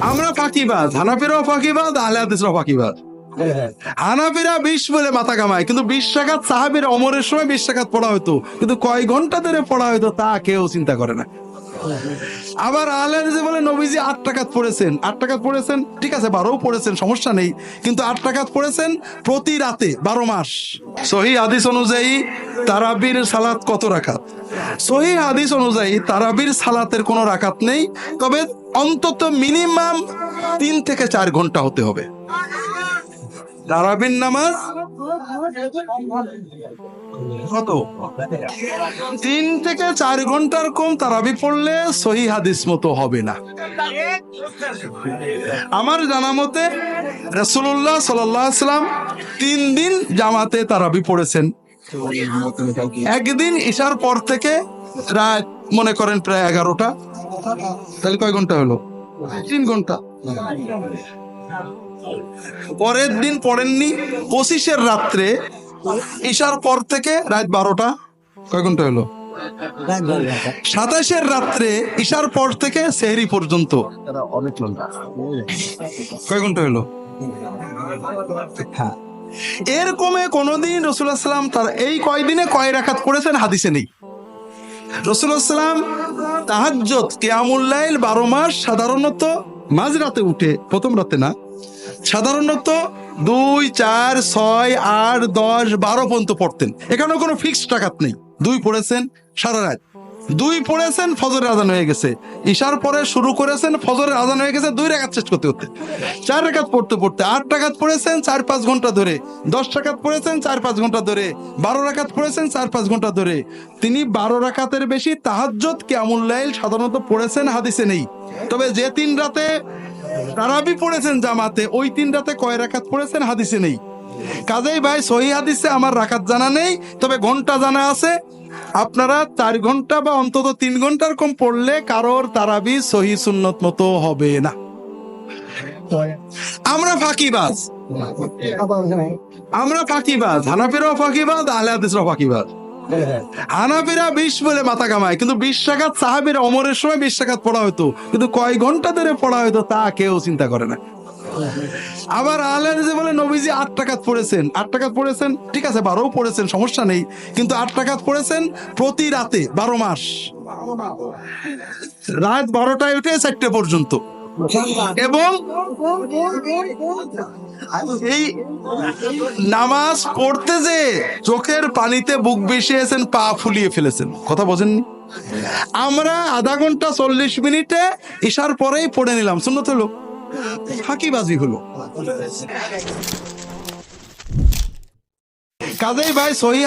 আমরা ফাঁকিবাজ। হানাফিরাও ফাঁকিবাজ, আহলে হাদিসরাও ফাঁকিবাজ। হানাফিরা বিশ বলে মাথা কামায় কিন্তু বিশ সাহাবির অমরের সময় বিশ টাকাত পড়া হতো কিন্তু কয় ঘণ্টা ধরে পড়া হতো তা কেউ চিন্তা করে না। আবার আহলে বলে, নবীজি আট টাকাত পড়েছেন। আট টাকাত পড়েছেন, ঠিক আছে, বারোও পড়েছেন, সমস্যা নেই। কিন্তু আট টাকাত পড়েছেন প্রতি রাতে, বারো মাস। সহি আদিস অনুযায়ী তারাবির সালাত কত রাকাত? সহি হাদিস অনুযায়ী তারাবির সালাতের কোনো রাকাত নেই, তবে অন্তত মিনিমাম তিন থেকে চার ঘণ্টা হতে হবে। তারাবির নামাজ কত? তিন থেকে চার ঘণ্টার কম তারাবি পড়লে সহি হাদিস মতো হবে না। আমার জানা মতে রসুল্লাহ সাল্লাম তিন দিন জামাতে তারাবি পড়েছেন। একদিন ঈশার পর থেকে রাত মনে করেন প্রায় এগারোটা। তাহলে কয় ঘণ্টা হলো? তিন ঘণ্টা। পরের দিন পড়েননি, পঁচিশের রাত্রে ঈশার পর থেকে রাত বারোটা। কয় ঘণ্টা হলো? সাতাশের রাত্রে ঈশার পর থেকে সেহরি পর্যন্ত। কয় ঘণ্টা হলো? হ্যাঁ। এর কমে কোনোদিন রসুল্লাহ সাল্লাম তার এই কয়দিনে কয় রাখাত পড়েছেন হাদিসে নেই। সাল্লাম তাহাজ্জত কেয়ামুল্লাইল বারো মাস সাধারণত মাঝ রাতে উঠে, প্রথম রাতে না, সাধারণত দুই, চার, ছয়, আট, দশ, বারো পর্যন্ত পড়তেন। এখানে কোনো ফিক্সড টাকাত নেই। দুই পড়েছেন সারা রাত। দুই পড়েছেন, ফজরের আজান হয়ে গেছে। ঈশার পরে শুরু করেছেন, ফজরের আজান হয়ে গেছে, দুই রেখাত শেষ করতে করতে। চার রেখাত পড়তে পড়তে আট টাকাত পড়েছেন, চার পাঁচ ঘণ্টা ধরে। দশ টাকাত পড়েছেন, চার পাঁচ ঘণ্টা ধরে। বারো রাকাত পড়েছেন, চার পাঁচ ঘণ্টা ধরে। তিনি বারো রাকাতের বেশি তাহাজ্জত কেমুল্লাইল সাধারণত পড়েছেন, হাদিসে নেই। তবে যে তিন রাতে তারাবি পড়েছেন জামাতে, ওই তিন রাতে কয় রাকাত পড়েছেন, হাদিসে নেই। কাজেই ভাই, সহি হাদিসে আমার রাখাত জানা নেই, তবে ঘণ্টা জানা আছে। আপনারা চার ঘণ্টা বা অন্তত তিন ঘণ্টার কম পড়লে কারোর তারাবি সহি সুন্নত মতো হবে না। আমরা ফাঁকিবাজ। আমরা ফাঁকিবাজ। হানাফিরাও ফাঁকিবাজ হাদিসরাও ফাঁকিবাজ। হানাফিরা বিশ বলে মাথা কামায় কিন্তু বিশ টাকাত সাহাবির অমরের সময় বিশ পড়া হতো কিন্তু কয় ঘণ্টা ধরে পড়া হতো তা কেউ চিন্তা করে না। আবার আহলে হাদিসে বলে, নবীজি আট টাকাত পড়েছেন। আট টাকাত পড়েছেন? ঠিক আছে, বারোও পড়েছেন, সমস্যা নেই। কিন্তু আট টাকাত পড়েছেন প্রতি রাতে, বারো মাস। রাত বারোটায় উঠে চারটে পর্যন্ত। এবং এই নামাজ পড়তে যে চোখের পানিতে বুক বেশিয়েছেন পা ফুলিয়ে ফেলেছেন। কথা বোঝেননি? আমরা আধা ঘণ্টা চল্লিশ মিনিটে ইশার পরেই পড়ে নিলাম শুনতে হলো ফাঁকিবাজি হলো। কাজেই ভাই সহি